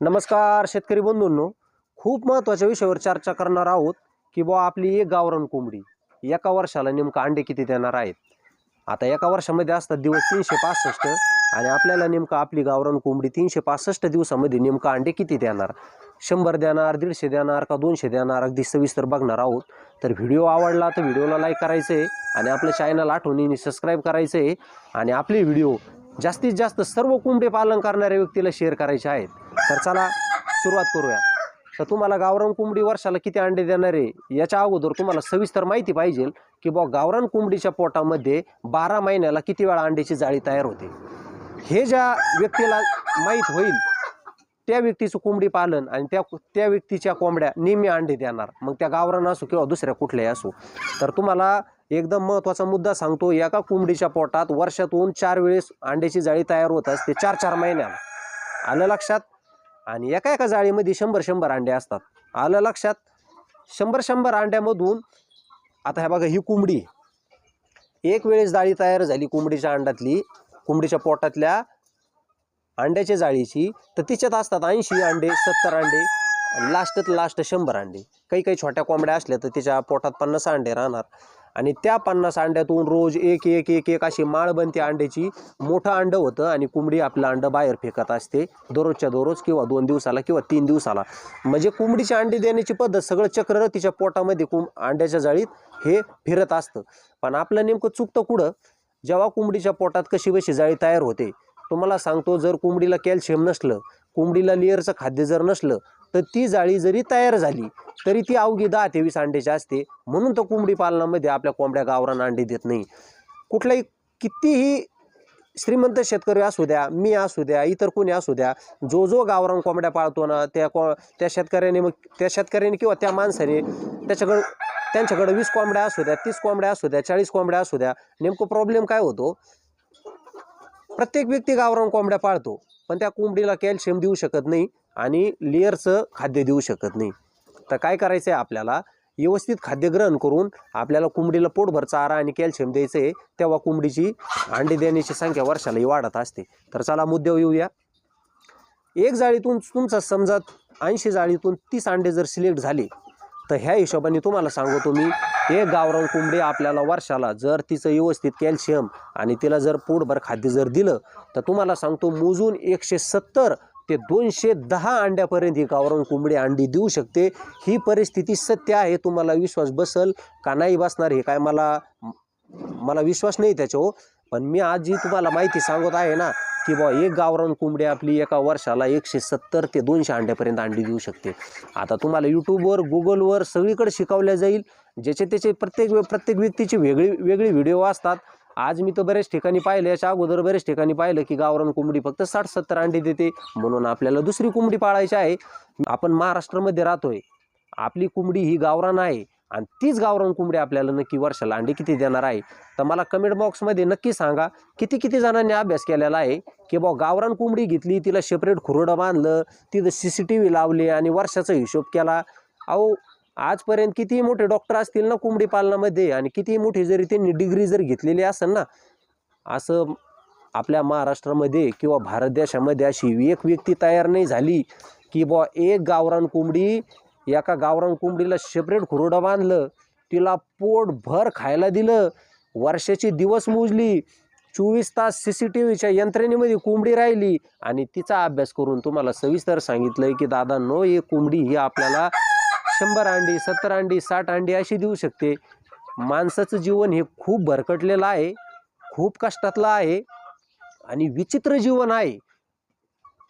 नमस्कार शेतकरी बंधूंनो. खूप महत्त्वाच्या विषयावर चर्चा करणार आहोत की बुवा आपली एक गावरान कोंबडी एका वर्षाला नेमकं अंडे किती देणार आहेत? आता एका वर्षामध्ये असतात दिवस तीनशे पासष्ट आणि आपल्याला नेमकं आपली गावरान कोंबडी तीनशे पासष्ट दिवसामध्ये नेमकं अंडे किती देणार? शंभर देणार दीडशे देणार का दोनशे देणार? अगदी सविस्तर बघणार आहोत. तर व्हिडिओ आवडला तर व्हिडिओला लाईक करायचं आहे आणि आपलं चॅनल आठवणीने सबस्क्राईब करायचं आहे आणि आपले व्हिडिओ जास्तीत जास्त सर्व कोंबडे पालन करणाऱ्या व्यक्तीला शेअर करायचे आहेत. तर चला सुरुवात करूया. तर तुम्हाला गावरान कोंबडी वर्षाला किती अंडे देणार आहे? याच्या अगोदर तुम्हाला सविस्तर माहिती पाहिजे की बुवा गावरान कोंबडीच्या पोटामध्ये बारा महिन्याला किती वेळा अंड्याची जाळी तयार होते? हे ज्या व्यक्तीला माहीत होईल त्या व्यक्तीचं कोंबडी पालन आणि त्या त्या व्यक्तीच्या कोंबड्या नेहमी अंडे देणार. मग त्या गावरान असो किंवा दुसऱ्या कुठल्याही असो. तर तुम्हाला एकदम महत्त्वाचा मुद्दा सांगतो एका कोंबडीच्या पोटात वर्षातून चार वेळेस अंड्याची जाळी तयार होत असते चार चार महिन्याला. आलं लक्षात? आणि एका एका जाळीमध्ये शंभर शंभर अंडे असतात. आलं लक्षात? शंभर शंभर अंड्यामधून आता ह्या बघा ही कोंबडी. एक वेळेस जाळी तयार झाली कोंबडीच्या अंड्यातली कोंबडीच्या पोटातल्या अंड्याच्या जाळीची तर तिच्यात असतात ऐंशी अंडे सत्तर अंडे. लास्टत लास्ट शंभर अंडे. काही काही छोट्या कोंबड्या असल्या तर तिच्या पोटात पन्नास अंडे राहणार. आणि त्या पन्नास अंड्यातून रोज एक एक एक एक अशी माळ बनते अंड्याची मोठं अंडं होतं आणि कोंबडी आपलं अंडं बाहेर फेकत असते. दररोजच्या दररोज किंवा दोन दिवसाला किंवा तीन दिवसाला. म्हणजे कोंबडीचे अंडे देण्याची पद्धत सगळं चक्र तिच्या पोटामध्ये कुंब अंड्याच्या जाळीत हे फिरत असतं. पण आपलं नेमकं चुकतं कुठं? जेव्हा कोंबडीच्या पोटात कशी बशी जाळी तयार होते तुम्हाला सांगतो जर कोंबडीला कॅल्शियम नसलं कोंबडीला लेअरचं खाद्य जर नसलं तर ती जाळी जरी तयार झाली तरी ती अवघी दहा ते वीस अंड्याची असते. म्हणून तर कोंबडी पालनामध्ये आपल्या कोंबड्या गावरान अंडे देत नाही. कुठलाही कितीही श्रीमंत शेतकरी असू द्या मी असू द्या इतर कोणी असू द्या जो जो गावरान कोंबड्या पाळतो ना त्या को त्या शेतकऱ्याने मग त्या शेतकऱ्याने किंवा त्या माणसाने त्याच्याकडं त्यांच्याकडं वीस कोंबड्या असू द्या तीस कोंबड्या असू द्या चाळीस कोंबड्या असू द्या नेमकं प्रॉब्लेम काय होतो? प्रत्येक व्यक्ती गावरान कोंबड्या पाळतो पण त्या कोंबडीला कॅल्शियम देऊ शकत नाही आणि लेअरचं खाद्य देऊ शकत नाही. तर काय करायचं आहे आपल्याला? व्यवस्थित खाद्य ग्रहण करून आपल्याला कोंबडीला पोटभर चारा आणि कॅल्शियम द्यायचं आहे तेव्हा कोंबडीची अंडी देण्याची संख्या वर्षालाही वाढत असते. तर चला मुद्द्यावर येऊया. एक जाळीतून तुमचा समजा ऐंशी जाळीतून तीस अंडे जर सिलेक्ट झाले तर ह्या हिशोबाने तुम्हाला सांगतो मी हे गावरान कोंबडी आपल्याला वर्षाला जर तिचं व्यवस्थित कॅल्शियम आणि तिला जर पोटभर खाद्य जर दिलं तर तुम्हाला सांगतो मोजून एकशे सत्तर ते दोनशे दहा अंड्यापर्यंत ही गावरान कोंबडी अंडी देऊ शकते. ही परिस्थिती सत्य आहे तुम्हाला विश्वास बसल का नाही बसणार हे काय मला मला विश्वास नाही त्याच्यावर. पण मी आज जी तुम्हाला माहिती सांगत आहे ना की बुवा एक गावरान कोंबडी आपली एका वर्षाला एकशे सत्तर ते दोनशे अंड्यापर्यंत अंडी देऊ शकते. आता तुम्हाला यूट्यूबवर गुगलवर सगळीकडे शिकवल्या जाईल. ज्याचे त्याचे प्रत्येक व्य- प्रत्येक व्यक्तीची वेगळी वेगळी व्हिडिओ असतात. आज मी तर बऱ्याच ठिकाणी पाहिलं याच्या अगोदर बऱ्याच ठिकाणी पाहिलं की गावरान कोंबडी फक्त साठ सत्तर अंडी देते. म्हणून आपल्याला दुसरी कोंबडी पाळायची आहे. आपण महाराष्ट्रामध्ये राहतोय. आपली कोंबडी ही गावरान आहे. आणि तीच गावरान कोंबडी आपल्याला नक्की वर्षाला अंडी किती देणार आहे? तर मला कमेंट बॉक्समध्ये नक्की सांगा किती किती जणांनी अभ्यास केलेला आहे की बा गावरान कोंबडी घेतली तिला सेपरेट खुरडं बांधलं तिथं सी सी टी व्ही लावली आणि वर्षाचा हिशोब केला. अहो आजपर्यंत कितीही मोठे डॉक्टर असतील ना कोंबडी पालनामध्ये आणि कितीही मोठी जरी त्यांनी डिग्री जर घेतलेली असेल ना असं आपल्या महाराष्ट्रामध्ये किंवा भारत देशामध्ये अशी एक व्यक्ती तयार नाही झाली की बुवा एक गावरान कोंबडी एका गावरान कोंबडीला सेपरेट खुरोडं बांधलं तिला पोटभर खायला दिलं वर्षाची दिवस मोजली चोवीस तास सी सी टी व्हीच्या यंत्रणेमध्ये कोंबडी राहिली आणि तिचा अभ्यास करून तुम्हाला सविस्तर सांगितलंय की दादा नो एक कोंबडी ही आपल्याला शंभर अंडी सत्तर अंडी साठ अंडी अशी देऊ शकते. माणसाचं जीवन हे खूप भरकटलेलं आहे खूप कष्टातलं आहे आणि विचित्र जीवन आहे.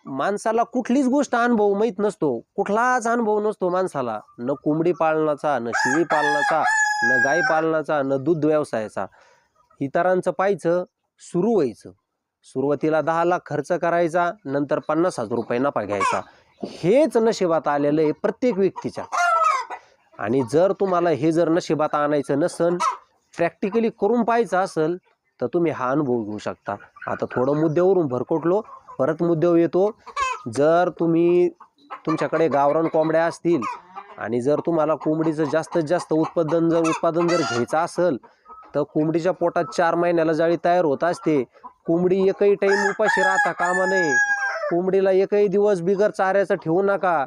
माणसाला कुठलीच गोष्ट अनुभव माहीत नसतो. कुठलाच अनुभव नसतो माणसाला. न कोंबडी पालनाचा न शिळी पालनाचा न गाय पालनाचा न दूध व्यवसायाचा. इतरांचं पाहायचं सुरू व्हायचं. सुरुवातीला दहा लाख खर्च करायचा नंतर पन्नास हजार रुपये नफा घ्यायचा. हेच नशिबात आलेलं आहे प्रत्येक व्यक्तीच्या. आणि जर तुम्हाला हे जर नशिबात आणायचं नसन प्रॅक्टिकली करून पाहायचं असेल तर तुम्ही हा अनुभव घेऊ शकता. आता थोडं मुद्द्यावरून भरकोटलो परत मुद्द्यावर येतो. जर तुम्ही तुमच्याकडे गावरान कोंबड्या असतील आणि जर तुम्हाला कोंबडीचं जास्तीत जास्त उत्पादन जर उत्पादन जर घ्यायचं असेल तर कोंबडीच्या पोटात चार महिन्याला जाळी तयार होत असते. कोंबडी एकही टाईम उपाशी राहता कामा नये. कोंबडीला एकही दिवस बिगर चाऱ्याचं ठेवू नका.